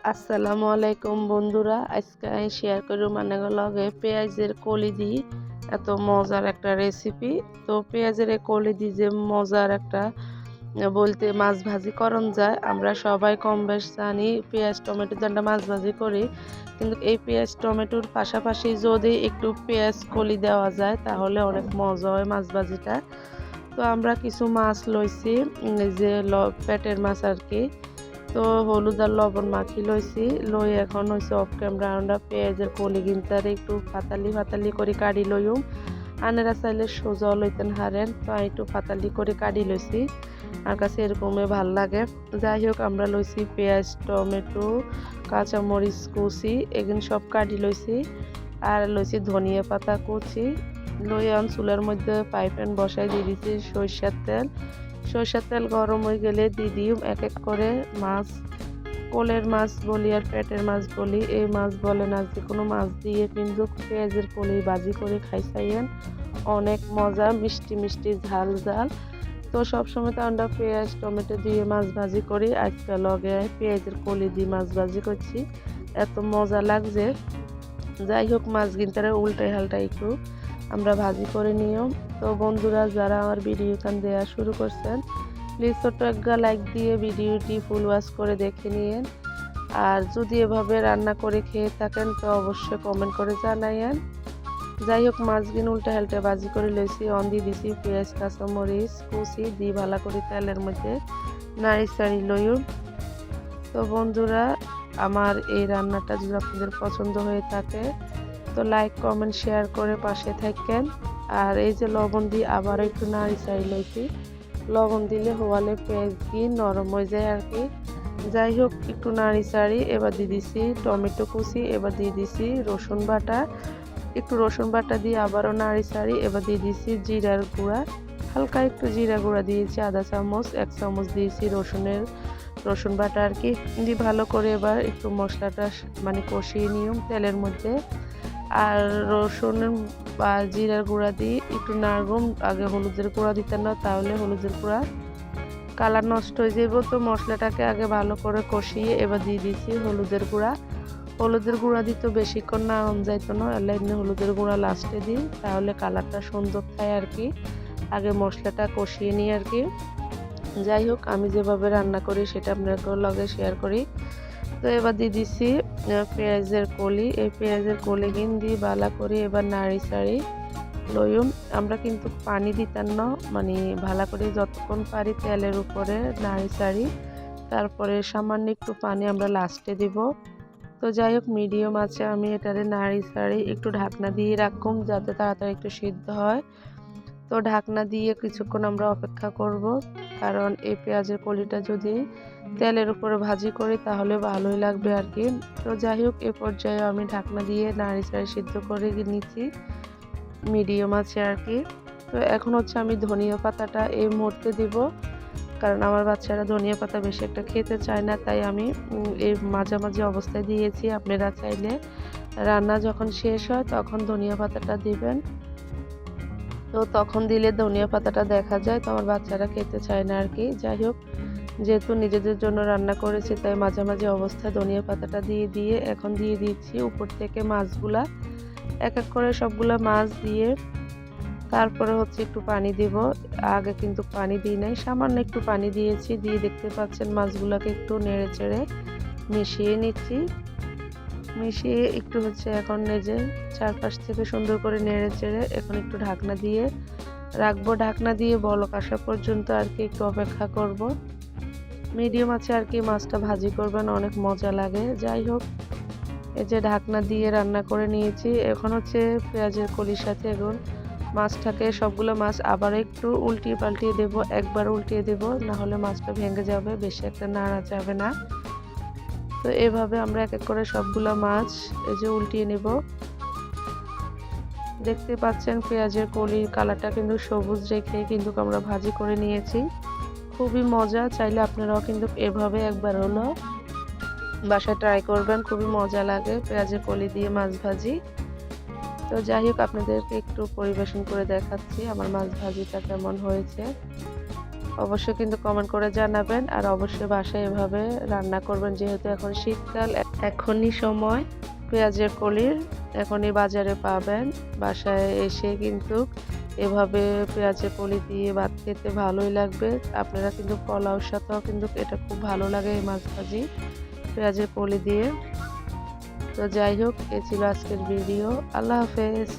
আসসালামু আলাইকুম বন্ধুরা। আজকে আমি শেয়ার করি মানে লগে পেঁয়াজের কলি দি এত মজার একটা রেসিপি তো পেঁয়াজের কলি দি যে মজার একটা, বলতে মাছ ভাজি করন যায়, আমরা সবাই কম বেশ জানি পেঁয়াজ, টমেটো দিয়ে মাছ ভাজি করি। কিন্তু এই পেঁয়াজ, টমেটোর পাশাপাশি যদি একটু পেঁয়াজ, কলি দেওয়া যায়, তাহলে অনেক মজা হয় মাছ ভাজিটা। তো আমরা কিছু মাছ লইছি যে পেটের মাছ আর কি। তো হলুদ আর লবণ মাখি লইছি। লই এখন হইছে অফ ক্যামেরা আমরা পেঁয়াজের কলি গিনতারে একটু ফাতালি ফাতালি করে কাটি লইম। আনেরা চাইলে সোজা লইতেন হারেন, তো একটু পাতালি করে কাটি লইছি। আর কাছে এরকমই ভালো লাগে। যাই হোক, আমরা লইছি পেঁয়াজ, টমেটো, কাঁচামরিচ কুচি এগুলো সব কাটি লইছি। আর লইছি ধনিয়া পাতা কুচি। লই চুলার মধ্যে পাইপেন বসাই দিয়ে দিছি সরিষার তেল। সরষের তেল গরম হয়ে গেলে দিয়ে দিই। এক এক করে মাছ, কোলের মাছ বলি আর পেটের মাছ বলি। এই মাছ বলে না যে কোনো মাছ দিয়ে কিন্তু পেঁয়াজের কলি বাজি করে খাইছাইয়েন অনেক মজা, মিষ্টি মিষ্টি, ঝাল ঝাল। তো সবসময় তো আমরা পেঁয়াজ, টমেটো দিয়ে মাছ ভাজি করি। আজকে লগে পেঁয়াজের কলি দিয়ে মাছ ভাজি করছি। এত মজা লাগছে। যাই হোক, মাছ গিনতারে উল্টে হালটা একটু আমরা ভাজি করে নিও। তো বন্ধুরা, যারা আমার ভিডিওখান দেওয়া শুরু করছেন প্লিজ ছোট্ট একটা লাইক দিয়ে ভিডিওটি ফুল ওয়াশ করে দেখে নিয়েন। আর যদি এভাবে রান্না করে খেয়ে থাকেন, তো অবশ্যই কমেন্ট করে জানাইয়েন। যাই হোক মাছগুলো উল্টা হেল্টে ভাজি করে লইছি। অন দিয়ে দিছি, পেঁয়াজ, কাঁচামরিচ, কুচি, দিয়ে ভালো করে তেলের মধ্যে নাড়ি চাড়ি লইও। তো বন্ধুরা, আমার এই রান্নাটা যদি আপনাদের পছন্দ হয়ে থাকে তো লাইক কমেন্ট শেয়ার করে পাশে থাকেন। আর এই যে লবণ দিয়ে আবার একটু নাড়ি চাড়ি লইছি। লবণ দিলে হওয়ালে পেঁয়াজ কি নরম হয়ে যায় আর কি। যাই হোক, একটু নাড়ি চাড়ি এবার দিয়ে দিছি টমেটো কুচি, এবার দিয়ে দিছি রসুন বাটা। একটু রসুন বাটা দিয়ে আবারও নাড়ি চাড়ি এবার দিয়ে দিছি জিরার গুঁড়া। হালকা একটু জিরা গুঁড়া দিয়েছি, আধা চামচ, এক চামচ দিয়েছি রসুনের, রসুন বাটা আর কি। দিয়ে ভালো করে এবার একটু মশলাটা মানে কষিয়ে নিয়ম তেলের মধ্যে। আর রসুন বা জিরার গুঁড়া দিয়ে একটু নাড়গুম আগে হলুদের গুঁড়া দিতে না, তাহলে হলুদের গুঁড়া। কালার নষ্ট হয়ে যাব তো মশলাটাকে আগে ভালো করে কষিয়ে এবার দিয়ে দিয়েছি হলুদের গুঁড়া। হলুদের গুঁড়া দিতে বেশিক্ষণ না যাইতো না, এলে এমনি হলুদের গুঁড়া লাস্টে দিই, তাহলে কালারটা সুন্দর থাকে আর কি। আগে মশলাটা কষিয়ে নিই আর কি। যাই হোক, আমি যেভাবে রান্না করি সেটা আপনাদের লগে শেয়ার করি। তো এবার দিয়ে দিছি পেঁয়াজের কলি। এই পেঁয়াজের কলি কিন দিয়ে বালা করে এবার নাড়ি চাড়ি লইম। আমরা কিন্তু পানি দিতাম না মানে ভালো করে যতক্ষণ পারি তেলের উপরে নাড়ি চাড়ি। তারপরে সামান্য একটু পানি আমরা লাস্টে দিব। তো যাই হোক মিডিয়াম আছে, আমি এটারে নাড়ি চাড়ি, একটু ঢাকনা দিয়ে রাখুম যাতে তাড়াতাড়ি একটু সিদ্ধ হয়। তো ঢাকনা দিয়ে কিছুক্ষণ আমরা অপেক্ষা করব। কারণ এই পেঁয়াজের কলিটা যদি তেলের উপরে ভাজি করি তাহলে ভালোই লাগবে আর কি। তো যাই হোক, এ পর্যায়ে আমি ঢাকনা দিয়ে নাড়ি চাড়ি সিদ্ধ করে নিচ্ছি। মিডিয়াম আছে আর কি। তো এখন হচ্ছে আমি ধনিয়া পাতাটা এই মুহূর্তে দিব। কারণ আমার বাচ্চারা ধনিয়া পাতা বেশি একটা খেতে চায় না, তাই আমি এই মাঝামাঝি অবস্থায় দিয়েছি। আপনারা চাইলে রান্না যখন শেষ হয় তখন ধনিয়া পাতাটা দিবেন। তো তখন দিলে ধনিয়া পাতাটা দেখা যায়, তো আমার বাচ্চারা খেতে চায় না আর কি যাই হোক, যেহেতু নিজেদের জন্য রান্না করেছি, তাই মাঝামাঝি অবস্থায় ধনিয়া পাতাটা দিয়ে দিয়ে এখন দিয়ে দিচ্ছি। উপর থেকে মাছগুলা, এক এক করে সবগুলা মাছ দিয়ে তারপরে হচ্ছে একটু পানি দিব। আগে কিন্তু পানি দিই নাই, সামান্য একটু পানি দিয়েছি। দিয়ে দেখতে পাচ্ছেন মাছগুলোকে একটু নেড়ে চেড়ে মিশিয়ে নিচ্ছি। মিশিয়ে একটু হচ্ছে এখন নেজে চারপাশ থেকে সুন্দর করে নেড়ে চেড়ে এখন একটু ঢাকনা দিয়ে রাখব। ঢাকনা দিয়ে বলক আসা পর্যন্ত আর কি একটু অপেক্ষা করব। মিডিয়াম আছে আর কি মাছটা ভাজি করবেন, অনেক মজা লাগে। যাই হোক, এই যে ঢাকনা দিয়ে রান্না করে নিয়েছি। এখন হচ্ছে পেঁয়াজের কলির সাথে এখন মাছটাকে সবগুলো মাছ আবার একটু উল্টিয়ে পাল্টিয়ে দেব, একবার উল্টিয়ে দেব না হলে মাছটা ভেঙে যাবে, বেশি একটা নাড়া যাবে না। তো এভাবে আমরা এক এক করে সবগুলো মাছ এই যে উল্টিয়ে নেব। দেখতে পাচ্ছেন পেঁয়াজের কলির কালারটা কিন্তু সবুজ রেখে কিন্তু আমরা ভাজি করে নিয়েছি। খুবই মজা, চাইলে আপনারাও কিন্তু এভাবে একবার হলো বাসায় ট্রাই করবেন, খুবই মজা লাগে পেঁয়াজের কলি দিয়ে মাছ ভাজি। তো যাই হোক, আপনাদেরকে একটু পরিবেশন করে দেখাচ্ছি আমার মাছ ভাজিটা কেমন হয়েছে। অবশ্যই কিন্তু কমেন্ট করে জানাবেন। আর অবশ্যই বাসায় এভাবে রান্না করবেন, যেহেতু এখন শীতকাল, এখনই সময়। পেঁয়াজের কলির এখনই বাজারে পাবেন। বাসায় এসে কিন্তু এভাবে পেঁয়াজের কলি দিয়ে ভাত খেতে ভালোই লাগবে। আপনারা কিন্তু পোলাওর সাথেও কিন্তু এটা খুব ভালো লাগে এই মাছ ভাজি, পেঁয়াজের কলি দিয়ে। তো যাই হোক, এ ছিল আজকের ভিডিও আল্লাহ হাফেজ।